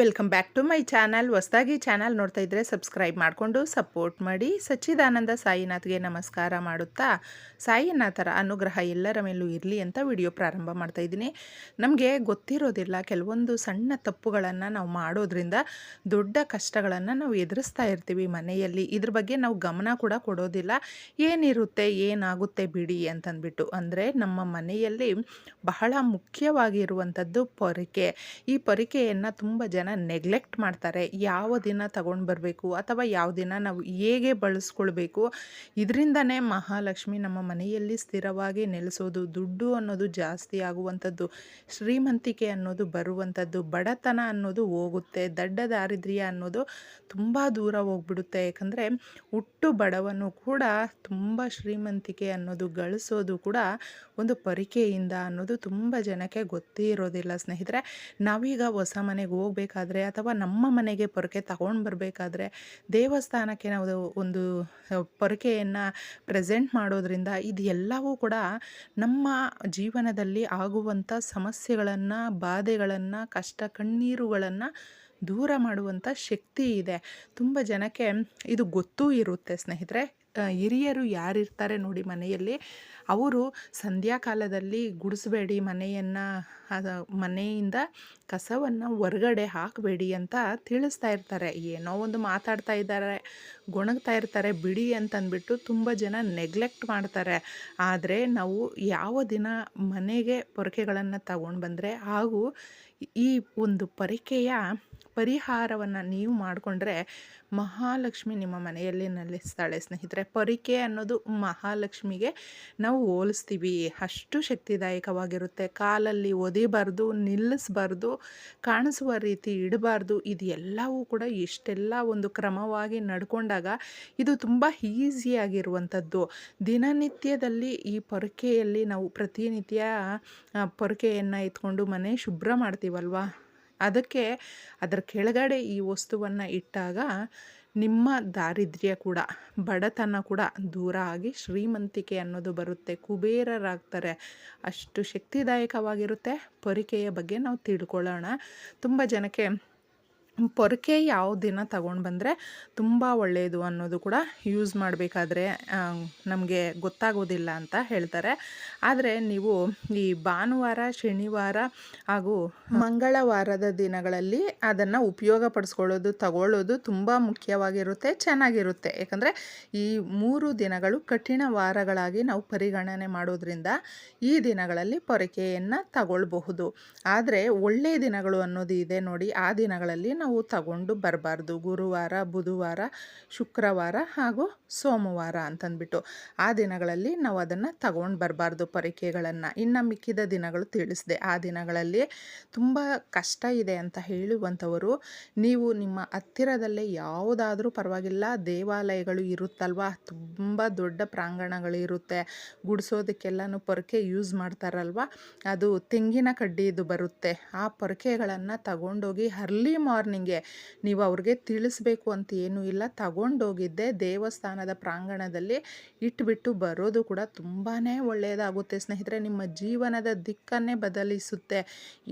Welcome back to my channel ಹೊಸದಾಗಿ channel ನೋಡ್ತಾ ಇದ್ದರೆ ಸಬ್ಸ್ಕ್ರೈಬ್ ಮಾಡಿಕೊಂಡು ಸಪೋರ್ಟ್ ಮಾಡಿ. ಸಚ್ಚಿದಾನಂದ ಸಾಯಿನಾಥ್ಗೆ ನಮಸ್ಕಾರ ಮಾಡುತ್ತಾ? ಸಾಯಿನಾಥರ ಅನುಗ್ರಹ ಎಲ್ಲರ ಮೇಲೂ ಇರಲಿ ಅಂತ ವಿಡಿಯೋ ಪ್ರಾರಂಭ ಮಾಡ್ತಾ ಇದ್ದೀನಿ. ನಮಗೆ ಗೊತ್ತಿರೋದಿಲ್ಲ, ಕೆಲವೊಂದು ಸಣ್ಣ ತಪ್ಪುಗಳನ್ನು ನಾವು ಮಾಡೋದ್ರಿಂದ ದೊಡ್ಡ ಕಷ್ಟಗಳನ್ನು ನಾವು ಎದುರಿಸ್ತಾ ಇರ್ತೀವಿ ಮನೆಯಲ್ಲಿ. ಇದ್ರ ಬಗ್ಗೆ ನಾವು ಗಮನ ಕೂಡ ಕೊಡೋದಿಲ್ಲ. ಏನಿರುತ್ತೆ, ಏನಾಗುತ್ತೆ ಬಿಡಿ ಅಂತಂದ್ಬಿಟ್ಟು. ಅಂದರೆ ನಮ್ಮ ಮನೆಯಲ್ಲಿ ಬಹಳ ಮುಖ್ಯವಾಗಿರುವಂಥದ್ದು ಪೊರಿಕೆ. ಈ ಪೊರಿಕೆಯನ್ನು ತುಂಬ ನೆಗ್ಲೆಕ್ಟ್ ಮಾಡ್ತಾರೆ. ಯಾವ ದಿನ ತಗೊಂಡು ಬರಬೇಕು ಅಥವಾ ಯಾವ ದಿನ ನಾವು ಹೇಗೆ ಬಳಸ್ಕೊಳ್ಬೇಕು? ಇದರಿಂದನೇ ಮಹಾಲಕ್ಷ್ಮಿ ನಮ್ಮ ಮನೆಯಲ್ಲಿ ಸ್ಥಿರವಾಗಿ ನೆಲೆಸೋದು, ದುಡ್ಡು ಅನ್ನೋದು ಜಾಸ್ತಿ ಆಗುವಂಥದ್ದು, ಶ್ರೀಮಂತಿಕೆ ಅನ್ನೋದು ಬರುವಂಥದ್ದು, ಬಡತನ ಅನ್ನೋದು ಹೋಗುತ್ತೆ, ದಡ್ಡ ದಾರಿದ್ರ್ಯ ಅನ್ನೋದು ತುಂಬ ದೂರ ಹೋಗ್ಬಿಡುತ್ತೆ. ಯಾಕಂದರೆ ಹುಟ್ಟು ಬಡವನು ಕೂಡ ತುಂಬ ಶ್ರೀಮಂತಿಕೆ ಅನ್ನೋದು ಗಳಿಸೋದು ಕೂಡ ಒಂದು ಪರಿಕೆಯಿಂದ ಅನ್ನೋದು ತುಂಬ ಜನಕ್ಕೆ ಗೊತ್ತೇ ಇರೋದಿಲ್ಲ. ಸ್ನೇಹಿತರೆ, ನಾವೀಗ ಹೊಸ ಮನೆಗೆ ಹೋಗ್ಬೇಕಾದ್ರೆ ಅಥವಾ ನಮ್ಮ ಮನೆಗೆ ಪೊರಕೆ ತಗೊಂಡು ಬರಬೇಕಾದ್ರೆ ದೇವಸ್ಥಾನಕ್ಕೆ ನಾವು ಒಂದು ಪೊರಕೆಯನ್ನು ಪ್ರೆಸೆಂಟ್ ಮಾಡೋದ್ರಿಂದ ಇದೆಲ್ಲವೂ ಕೂಡ ನಮ್ಮ ಜೀವನದಲ್ಲಿ ಆಗುವಂಥ ಸಮಸ್ಯೆಗಳನ್ನು, ಬಾಧೆಗಳನ್ನು, ಕಷ್ಟ ಕಣ್ಣೀರುಗಳನ್ನು ದೂರ ಮಾಡುವಂಥ ಶಕ್ತಿ ಇದೆ. ತುಂಬ ಜನಕ್ಕೆ ಇದು ಗೊತ್ತೂ ಇರುತ್ತೆ ಸ್ನೇಹಿತರೆ. ಹಿರಿಯರು ಯಾರಿರ್ತಾರೆ ನೋಡಿ ಮನೆಯಲ್ಲಿ. ಅವರು ಸಂಧ್ಯಾಕಾಲದಲ್ಲಿ ಗುಡಿಸ್ಬೇಡಿ, ಮನೆಯನ್ನು ಮನೆಯಿಂದ ಕಸವನ್ನು ಹೊರಗಡೆ ಹಾಕಬೇಡಿ ಅಂತ ತಿಳಿಸ್ತಾ ಇರ್ತಾರೆ. ಏನೋ ಒಂದು ಮಾತಾಡ್ತಾ ಇದ್ದಾರೆ, ಗೊಣಗ್ತಾ ಇರ್ತಾರೆ, ಬಿಡಿ ಅಂತಂದ್ಬಿಟ್ಟು ತುಂಬ ಜನ ನೆಗ್ಲೆಕ್ಟ್ ಮಾಡ್ತಾರೆ. ಆದರೆ ನಾವು ಯಾವ ದಿನ ಮನೆಗೆ ಪೊರಕೆಗಳನ್ನು ತಗೊಂಡು ಬಂದರೆ ಹಾಗೂ ಈ ಒಂದು ಪರಿಕೆಯ ಪರಿಹಾರವನ್ನು ನೀವು ಮಾಡಿಕೊಂಡ್ರೆ ಮಹಾಲಕ್ಷ್ಮಿ ನಿಮ್ಮ ಮನೆಯಲ್ಲಿ ನೆಲೆಸ್ತಾಳೆ ಸ್ನೇಹಿತರೆ. ಪರಿಕೆ ಅನ್ನೋದು ಮಹಾಲಕ್ಷ್ಮಿಗೆ ನಾವು ಹೋಲಿಸ್ತೀವಿ. ಅಷ್ಟು ಶಕ್ತಿದಾಯಕವಾಗಿರುತ್ತೆ. ಕಾಲಲ್ಲಿ ಒದಿಬಾರ್ದು, ನಿಲ್ಲಿಸ್ಬಾರ್ದು, ಕಾಣಿಸುವ ರೀತಿ ಇಡಬಾರ್ದು, ಇದು ಕೂಡ ಇಷ್ಟೆಲ್ಲ ಒಂದು ಕ್ರಮವಾಗಿ ನಡ್ಕೊಂಡಾಗ ಇದು ತುಂಬ ಈಸಿಯಾಗಿರುವಂಥದ್ದು. ದಿನನಿತ್ಯದಲ್ಲಿ ಈ ಪೊರಕೆಯಲ್ಲಿ ನಾವು ಪ್ರತಿನಿತ್ಯ ಪೊರಕೆಯನ್ನು ಎತ್ಕೊಂಡು ಮನೆ ಶುಭ್ರ ಮಾಡ್ತೀವಲ್ವ? ಅದಕ್ಕೆ ಅದರ ಕೆಳಗಡೆ ಈ ವಸ್ತುವನ್ನು ಇಟ್ಟಾಗ ನಿಮ್ಮ ದಾರಿದ್ರ್ಯ ಕೂಡ, ಬಡತನ ಕೂಡ ದೂರ ಆಗಿ ಶ್ರೀಮಂತಿಕೆ ಅನ್ನೋದು ಬರುತ್ತೆ. ಕುಬೇರರಾಗ್ತಾರೆ. ಅಷ್ಟು ಶಕ್ತಿದಾಯಕವಾಗಿರುತ್ತೆ. ಪೊರಿಕೆಯ ಬಗ್ಗೆ ನಾವು ತಿಳ್ಕೊಳ್ಳೋಣ. ತುಂಬ ಜನಕ್ಕೆ ಪೊರಕೆ ಯಾವ ದಿನ ತಗೊಂಡು ಬಂದರೆ ತುಂಬ ಒಳ್ಳೆಯದು ಅನ್ನೋದು ಕೂಡ ಯೂಸ್ ಮಾಡಬೇಕಾದ್ರೆ ನಮಗೆ ಗೊತ್ತಾಗೋದಿಲ್ಲ ಅಂತ ಹೇಳ್ತಾರೆ. ಆದರೆ ನೀವು ಈ ಭಾನುವಾರ, ಶನಿವಾರ ಹಾಗೂ ಮಂಗಳವಾರದ ದಿನಗಳಲ್ಲಿ ಅದನ್ನು ಉಪಯೋಗ ಪಡಿಸ್ಕೊಳ್ಳೋದು ತಗೊಳ್ಳೋದು ತುಂಬ ಮುಖ್ಯವಾಗಿರುತ್ತೆ, ಚೆನ್ನಾಗಿರುತ್ತೆ. ಯಾಕಂದರೆ ಈ ಮೂರು ದಿನಗಳು ಕಠಿಣ ವಾರಗಳಾಗಿ ನಾವು ಪರಿಗಣನೆ ಮಾಡೋದ್ರಿಂದ ಈ ದಿನಗಳಲ್ಲಿ ಪೊರಕೆಯನ್ನು ತಗೊಳ್ಬಹುದು. ಆದರೆ ಒಳ್ಳೆಯ ದಿನಗಳು ಅನ್ನೋದು ಇದೆ ನೋಡಿ, ಆ ದಿನಗಳಲ್ಲಿ ನಾವು ತಗೊಂಡು ಬರಬಾರ್ದು ಗುರುವಾರ, ಬುಧವಾರ, ಶುಕ್ರವಾರ ಹಾಗೂ ಸೋಮವಾರ ಅಂತಂದ್ಬಿಟ್ಟು ಆ ದಿನಗಳಲ್ಲಿ ನಾವು ಅದನ್ನು ತಗೊಂಡು ಬರಬಾರ್ದು ಪರೀಕ್ಷೆಗಳನ್ನು. ಇನ್ನು ಮಿಕ್ಕಿದ ದಿನಗಳು ತಿಳಿಸಿದೆ. ಆ ದಿನಗಳಲ್ಲಿ ತುಂಬ ಕಷ್ಟ ಇದೆ ಅಂತ ಹೇಳುವಂಥವರು, ನೀವು ನಿಮ್ಮ ಹತ್ತಿರದಲ್ಲೇ ಯಾವುದಾದ್ರೂ ಪರವಾಗಿಲ್ಲ, ದೇವಾಲಯಗಳು ಇರುತ್ತಲ್ವಾ? ತುಂಬ ದೊಡ್ಡ ಪ್ರಾಂಗಣಗಳು ಇರುತ್ತೆ. ಗುಡಿಸೋದಕ್ಕೆಲ್ಲನೂ ಪೊರಕೆ ಯೂಸ್ ಮಾಡ್ತಾರಲ್ವ? ಅದು ತೆಂಗಿನ ಕಡ್ಡಿದು ಬರುತ್ತೆ. ಆ ಪೊರಕೆಗಳನ್ನು ತಗೊಂಡೋಗಿ ಅರ್ಲಿ ಮಾರ್ನಿಂಗ್ಗೆ ನೀವು ಅವ್ರಿಗೆ ತಿಳಿಸ್ಬೇಕು ಅಂತ ಏನೂ ಇಲ್ಲ. ತಗೊಂಡೋಗಿದ್ದೆ ದೇವಸ್ಥಾನದ ಪ್ರಾಂಗಣದಲ್ಲಿ. ಇಟ್ಬಿಟ್ಟು ಬರೋದು ಕೂಡ ತುಂಬಾ ಒಳ್ಳೆಯದಾಗುತ್ತೆ ಸ್ನೇಹಿತರೆ. ನಿಮ್ಮ ಜೀವನದ ದಿಕ್ಕನ್ನೇ ಬದಲಿಸುತ್ತೆ.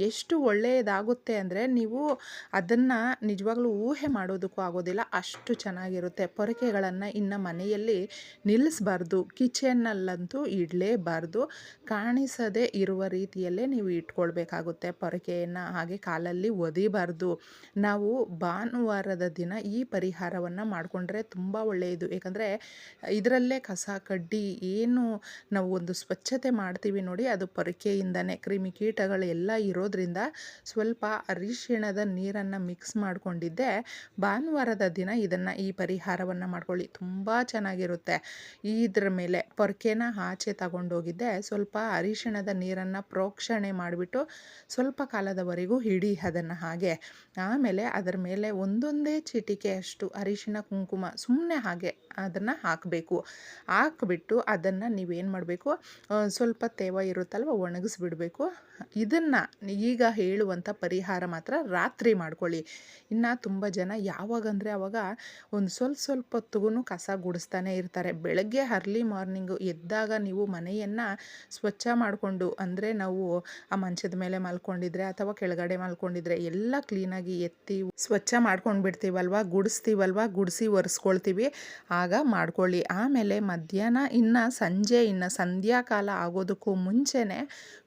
ಎಷ್ಟು ಒಳ್ಳೆಯದಾಗುತ್ತೆ ಅಂದರೆ ನೀವು ಅದನ್ನು ನಿಜವಾಗ್ಲೂ ಊಹೆ ಮಾಡೋದಕ್ಕೂ ಆಗೋದಿಲ್ಲ. ಅಷ್ಟು ಚೆನ್ನಾಗಿರುತ್ತೆ. ಪೊರಕೆಗಳನ್ನು ಇನ್ನು ಮನೆಯಲ್ಲಿ ನಿಲ್ಲಿಸಬಾರ್ದು. ಕಿಚನ್ನಲ್ಲಂತೂ ಇಡಲೇಬಾರ್ದು. ಕಾಣಿಸದೇ ಇರುವ ರೀತಿಯಲ್ಲೇ ನೀವು ಇಟ್ಕೊಳ್ಬೇಕಾಗುತ್ತೆ. ಪೊರಕೆಯನ್ನು ಹಾಗೆ ಕಾಲಲ್ಲಿ ಒದಿಬಾರ್ದು. ನಾವು ಭಾನುವಾರದ ದಿನ ಈ ಪರಿಹಾರವನ್ನು ಮಾಡಿಕೊಂಡ್ರೆ ತುಂಬ ಒಳ್ಳೆಯದು. ಏಕೆಂದರೆ ಇದರಲ್ಲೇ ಕಸ, ಕಡ್ಡಿ ಏನು ನಾವು ಒಂದು ಸ್ವಚ್ಛತೆ ಮಾಡ್ತೀವಿ ನೋಡಿ, ಅದು ಪರಿಕೆಯಿಂದನೇ ಕ್ರಿಮಿಕೀಟಗಳು ಎಲ್ಲ ಇರೋದ್ರಿಂದ ಸ್ವಲ್ಪ ಅರಿಶಿಣದ ನೀರನ್ನು ಮಿಕ್ಸ್ ಮಾಡಿಕೊಂಡಿದ್ದೆ. ಭಾನುವಾರದ ದಿನ ಇದನ್ನು ಈ ಪರಿಹಾರವನ್ನು ಮಾಡ್ಕೊಳ್ಳಿ. ತುಂಬ ಚೆನ್ನಾಗಿರುತ್ತೆ. ಇದ್ರ ಮೇಲೆ ಪೊರಕೆನ ಆಚೆ ತಗೊಂಡೋಗಿದ್ದೆ. ಸ್ವಲ್ಪ ಅರಿಶಿಣದ ನೀರನ್ನು ಪ್ರೋಕ್ಷಣೆ ಮಾಡಿಬಿಟ್ಟು ಸ್ವಲ್ಪ ಕಾಲದವರೆಗೂ ಹಿಡಿ ಅದನ್ನು ಹಾಗೆ. ಆಮೇಲೆ ಅದರ ಮೇಲೆ ಒಂದೊಂದೇ ಚಿಟಿಕೆಯಷ್ಟು ಅರಿಶಿನ ಕುಂಕುಮ ಸುಮ್ಮನೆ ಹಾಗೆ ಅದನ್ನು ಹಾಕಬೇಕು. ಹಾಕ್ಬಿಟ್ಟು ಅದನ್ನು ನೀವೇನು ಮಾಡಬೇಕು? ಸ್ವಲ್ಪ ತೇವ ಇರುತ್ತಲ್ವ, ಒಣಗಿಸ್ಬಿಡಬೇಕು. ಇದನ್ನು ಈಗ ಹೇಳುವಂಥ ಪರಿಹಾರ ಮಾತ್ರ ರಾತ್ರಿ ಮಾಡ್ಕೊಳ್ಳಿ. ಇನ್ನು ತುಂಬ ಜನ ಯಾವಾಗಂದರೆ ಅವಾಗ ಒಂದು ಸ್ವಲ್ಪ ಸ್ವಲ್ಪ ಹೊತ್ತಿಗೂ ಕಸ ಗುಡಿಸ್ತಾನೆ ಇರ್ತಾರೆ. ಬೆಳಗ್ಗೆ ಅರ್ಲಿ ಮಾರ್ನಿಂಗು ಎದ್ದಾಗ ನೀವು ಮನೆಯನ್ನು ಸ್ವಚ್ಛ ಮಾಡಿಕೊಂಡು ಅಂದರೆ ನಾವು ಆ ಮಂಚದ ಮೇಲೆ ಮಲ್ಕೊಂಡಿದ್ರೆ ಅಥವಾ ಕೆಳಗಡೆ ಮಲ್ಕೊಂಡಿದ್ರೆ ಎಲ್ಲ ಕ್ಲೀನಾಗಿ ಎತ್ತಿ ಸ್ವಚ್ಛ ಮಾಡ್ಕೊಂಡು ಬಿಡ್ತೀವಲ್ವ ಗುಡಿಸ್ತೀವಲ್ವ? ಗುಡಿಸಿ ಒರೆಸ್ಕೊಳ್ತೀವಿ. ಆಗ ಮಾಡ್ಕೊಳ್ಳಿ. ಆಮೇಲೆ ಮಧ್ಯಾಹ್ನ ಇನ್ನು ಸಂಜೆ ಇನ್ನು ಸಂಧ್ಯಾಕಾಲ ಆಗೋದಕ್ಕೂ ಮುಂಚೆನೆ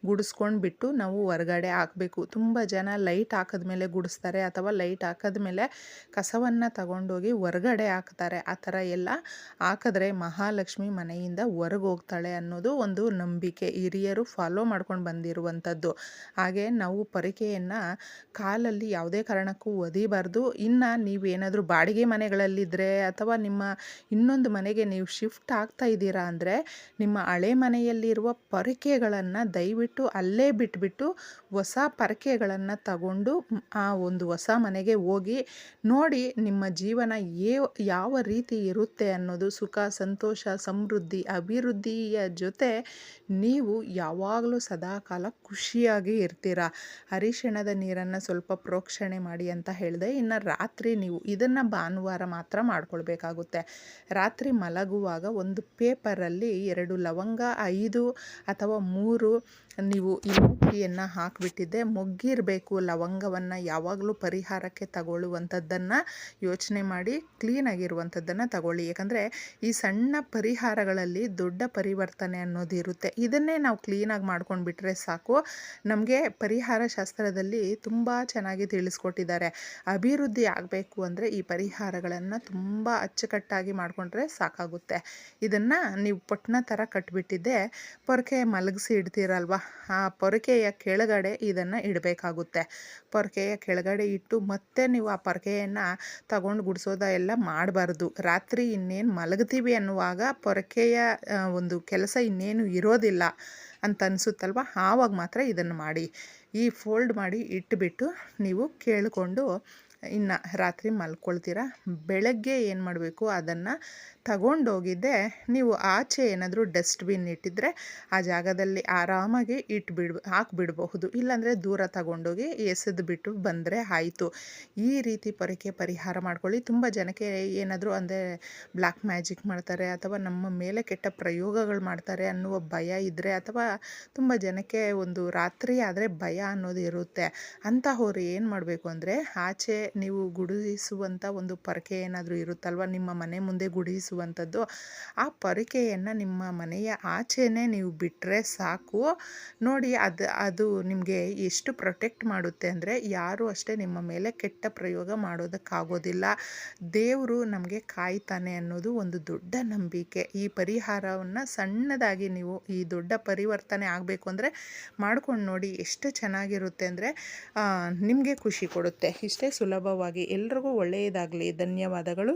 ಗುಡಿಸ್ಕೊಂಡು ಬಿಟ್ಟು ನಾವು ಹೊರಗಡೆ ಹಾಕಬೇಕು. ತುಂಬ ಜನ ಲೈಟ್ ಹಾಕಿದ್ಮೇಲೆ ಗುಡಿಸ್ತಾರೆ ಅಥವಾ ಲೈಟ್ ಹಾಕಿದ್ಮೇಲೆ ಕಸವನ್ನು ತಗೊಂಡೋಗಿ ಹೊರಗಡೆ ಹಾಕ್ತಾರೆ. ಆ ಥರ ಎಲ್ಲ ಹಾಕಿದ್ರೆ ಮಹಾಲಕ್ಷ್ಮಿ ಮನೆಯಿಂದ ಹೊರಗೆ ಹೋಗ್ತಾಳೆ ಅನ್ನೋದು ಒಂದು ನಂಬಿಕೆ. ಹಿರಿಯರು ಫಾಲೋ ಮಾಡ್ಕೊಂಡು ಬಂದಿರುವಂಥದ್ದು. ಹಾಗೆ ನಾವು ಪರಿಕೆಯನ್ನು ಕಾಲಲ್ಲಿ ಯಾವುದೇ ಕಾರಣಕ್ಕೂ ಒದಿಬಾರ್ದು. ಇನ್ನು ನೀವೇನಾದರೂ ಬಾಡಿಗೆ ಮನೆಗಳಲ್ಲಿದ್ದರೆ ಅಥವಾ ನಿಮ್ಮ ಇನ್ನೊಂದು ಮನೆಗೆ ನೀವು ಶಿಫ್ಟ್ ಆಗ್ತಾ ಇದ್ದೀರಾ ಅಂದರೆ ನಿಮ್ಮ ಹಳೆ ಮನೆಯಲ್ಲಿರುವ ಪರಿಕೆಗಳನ್ನು ದಯವಿಟ್ಟು ಅಲ್ಲೇ ಬಿಟ್ಬಿಟ್ಟು ಹೊಸ ಪರಕೆಗಳನ್ನು ತಗೊಂಡು ಆ ಒಂದು ಹೊಸ ಮನೆಗೆ ಹೋಗಿ ನೋಡಿ ನಿಮ್ಮ ಜೀವನ ಏ, ಯಾವ ರೀತಿ ಇರುತ್ತೆ ಅನ್ನೋದು ಸುಖ, ಸಂತೋಷ, ಸಮೃದ್ಧಿ, ಅಭಿವೃದ್ಧಿಯ ಜೊತೆ ನೀವು ಯಾವಾಗಲೂ ಸದಾಕಾಲ ಖುಷಿಯಾಗಿ ಇರ್ತೀರ? ಅರಿಶಿಣದ ನೀರನ್ನು ಸ್ವಲ್ಪ ಪ್ರೋಕ್ಷಣೆ ಮಾಡಿ ಅಂತ ಹೇಳಿದೆ, ಇನ್ನು ರಾತ್ರಿ ನೀವು ಇದನ್ನು ಭಾನುವಾರ ಮಾತ್ರ ಮಾಡ್ಕೊಳ್ಬೇಕಾಗುತ್ತೆ. ರಾತ್ರಿ ಮಲಗುವಾಗ ಒಂದು ಪೇಪರಲ್ಲಿ ಎರಡು ಲವಂಗ, ಐದು ಅಥವಾ ಮೂರು ನೀವು ಇಲಾಚಿಯನ್ನು ಹಾಕಿಬಿಟ್ಟಿದ್ದೆ ಮೊಗ್ಗಿರಬೇಕು. ಲವಂಗವನ್ನು ಯಾವಾಗಲೂ ಪರಿಹಾರಕ್ಕೆ ತಗೊಳ್ಳುವಂಥದ್ದನ್ನು ಯೋಚನೆ ಮಾಡಿ ಕ್ಲೀನಾಗಿರುವಂಥದ್ದನ್ನು ತಗೊಳ್ಳಿ. ಯಾಕಂದರೆ ಈ ಸಣ್ಣ ಪರಿಹಾರಗಳಲ್ಲಿ ದೊಡ್ಡ ಪರಿವರ್ತನೆ ಅನ್ನೋದು ಇರುತ್ತೆ. ಇದನ್ನೇ ನಾವು ಕ್ಲೀನಾಗಿ ಮಾಡ್ಕೊಂಡು ಬಿಟ್ಟರೆ ಸಾಕು. ನಮಗೆ ಪರಿಹಾರ ಶಾಸ್ತ್ರದಲ್ಲಿ ತುಂಬ ಚೆನ್ನಾಗಿ ತಿಳಿಸ್ಕೊಟ್ಟಿದ್ದಾರೆ. ಅಭಿವೃದ್ಧಿ ಆಗಬೇಕು ಅಂದರೆ ಈ ಪರಿಹಾರಗಳನ್ನು ತುಂಬ ಅಚ್ಚುಕಟ್ಟಾಗಿ ಮಾಡಿಕೊಂಡ್ರೆ ಸಾಕಾಗುತ್ತೆ. ಇದನ್ನು ನೀವು ಪೊಟ್ನ ಥರ ಕಟ್ಬಿಟ್ಟಿದ್ದೆ, ಪೊರಕೆ ಮಲಗಿಸಿ ಇಡ್ತೀರಲ್ವ? ಆ ಪೊರಕೆಯ ಕೆಳಗಡೆ ಇದನ್ನು ಇಡಬೇಕಾಗುತ್ತೆ. ಪೊರಕೆಯ ಕೆಳಗಡೆ ಇಟ್ಟು ಮತ್ತೆ ನೀವು ಆ ಪೊರಕೆಯನ್ನು ತಗೊಂಡು ಗುಡಿಸೋದ ಎಲ್ಲ ಮಾಡಬಾರ್ದು. ರಾತ್ರಿ ಇನ್ನೇನು ಮಲಗ್ತೀವಿ ಅನ್ನುವಾಗ ಪೊರಕೆಯ ಒಂದು ಕೆಲಸ ಇನ್ನೇನು ಇರೋದಿಲ್ಲ ಅಂತ ಅನಿಸುತ್ತಲ್ವ? ಆವಾಗ ಮಾತ್ರ ಇದನ್ನು ಮಾಡಿ. ಈ ಫೋಲ್ಡ್ ಮಾಡಿ ಇಟ್ಬಿಟ್ಟು ನೀವು ಕೇಳಿಕೊಂಡು ಇನ್ನು ರಾತ್ರಿ ಮಲ್ಕೊಳ್ತೀರ? ಬೆಳಗ್ಗೆ ಏನು ಮಾಡಬೇಕು? ಅದನ್ನು ತಗೊಂಡೋಗಿದ್ದೆ. ನೀವು ಆಚೆ ಏನಾದರೂ ಡಸ್ಟ್ಬಿನ್ ಇಟ್ಟಿದ್ರೆ ಆ ಜಾಗದಲ್ಲಿ ಆರಾಮಾಗಿ ಇಟ್ಬಿಡ್ ಹಾಕಿಬಿಡಬಹುದು. ಇಲ್ಲಾಂದರೆ ದೂರ ತಗೊಂಡೋಗಿ ಎಸೆದು ಬಿಟ್ಟು ಬಂದರೆ ಆಯಿತು. ಈ ರೀತಿ ಪೊರಕೆ ಪರಿಹಾರ ಮಾಡ್ಕೊಳ್ಳಿ. ತುಂಬ ಜನಕ್ಕೆ ಏನಾದರೂ ಅಂದರೆ ಬ್ಲ್ಯಾಕ್ ಮ್ಯಾಜಿಕ್ ಮಾಡ್ತಾರೆ ಅಥವಾ ನಮ್ಮ ಮೇಲೆ ಕೆಟ್ಟ ಪ್ರಯೋಗಗಳು ಮಾಡ್ತಾರೆ ಅನ್ನುವ ಭಯ ಇದ್ದರೆ ಅಥವಾ ತುಂಬ ಜನಕ್ಕೆ ಒಂದು ರಾತ್ರಿ ಆದರೆ ಭಯ ಅನ್ನೋದು ಇರುತ್ತೆ. ಅಂತಹವ್ರು ಏನು ಮಾಡಬೇಕು ಅಂದರೆ ಆಚೆ ನೀವು ಗುಡಿಸುವಂಥ ಒಂದು ಪರಕೆ ಏನಾದರೂ ಇರುತ್ತಲ್ವ? ನಿಮ್ಮ ಮನೆ ಮುಂದೆ ಗುಡಿಸುವಂಥದ್ದು ಆ ಪರಕೆಯನ್ನು ನಿಮ್ಮ ಮನೆಯ ಆಚೆನೇ ನೀವು ಬಿಟ್ಟರೆ ಸಾಕು. ನೋಡಿ ಅದು ಅದು ನಿಮಗೆ ಎಷ್ಟು ಪ್ರೊಟೆಕ್ಟ್ ಮಾಡುತ್ತೆ ಅಂದರೆ ಯಾರೂ ಅಷ್ಟೇ ನಿಮ್ಮ ಮೇಲೆ ಕೆಟ್ಟ ಪ್ರಯೋಗ ಮಾಡೋದಕ್ಕಾಗೋದಿಲ್ಲ. ದೇವರು ನಮಗೆ ಕಾಯ್ತಾನೆ ಅನ್ನೋದು ಒಂದು ದೊಡ್ಡ ನಂಬಿಕೆ. ಈ ಪರಿಹಾರವನ್ನು ಸಣ್ಣದಾಗಿ ನೀವು ಈ ದೊಡ್ಡ ಪರಿವರ್ತನೆ ಆಗಬೇಕು ಅಂದರೆ ಮಾಡ್ಕೊಂಡು ನೋಡಿ ಎಷ್ಟು ಚೆನ್ನಾಗಿರುತ್ತೆ ಅಂದರೆ ನಿಮಗೆ ಖುಷಿ ಕೊಡುತ್ತೆ. ಇಷ್ಟೇ ಸುಲಭವಾಗಿ ಎಲ್ರಿಗೂ ಒಳ್ಳೆಯದಾಗಲಿ. ಧನ್ಯವಾದಗಳು.